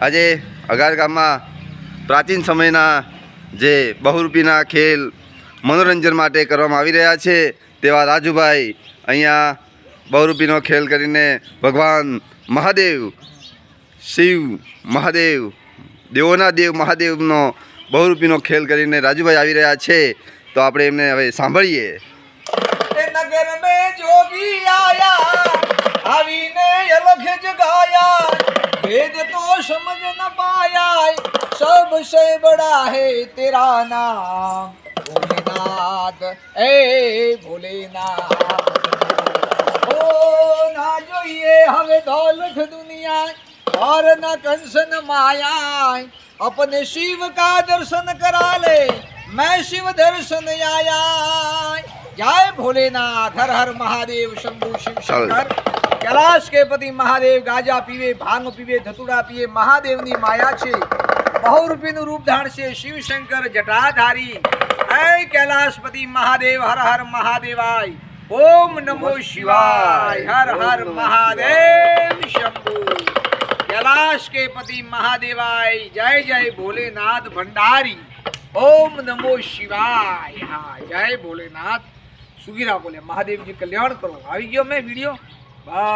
આજે અગાર ગામમાં પ્રાચીન સમયના જે બહુરૂપીના ખેલ મનોરંજન માટે કરવામાં આવી રહ્યા છે, તેવા રાજુભાઈ અહીંયા બહુરૂપીનો ખેલ કરીને ભગવાન મહાદેવ, શિવ મહાદેવ, દેવોના દેવ મહાદેવનો બહુરૂપીનો ખેલ કરીને રાજુભાઈ આવી રહ્યા છે. તો આપણે એમને હવે સાંભળીએ. આવીને જગાયા समझ न पाया सबसे बड़ा है तेरा नाम। भोलेनाथ ए भोलेनाथ। ओ ना जो ये हमें दौलत दुनिया और न कंसन माया अपने शिव का दर्शन करा ले, मैं शिव दर्शन आया जय भोलेनाथ, हर हर महादेव, शंभु, शिव, शंकर। कैलाश के पति महादेव ગાજા પીવે ભાંગ પીવે ધતુડા પીવે મહાદેવની માયા છે બહુરૂપીનું રૂપ ધારશે શિવશંકર જટાધારી હે કૈલાશપતિ મહાદેવ હર હર મહાદેવાય ઓમ નમો શિવાય હર હર મહાદેવ શંભુ कैलाश के पति महादेवाय जय जय भोलेनाथ भंडारी ओम नमो शिवाय हाँ जय भोलेनाथ सुगीरा बोले महादेव जी कल्याण करो આવી ગયો મેં વિડીયો Bye.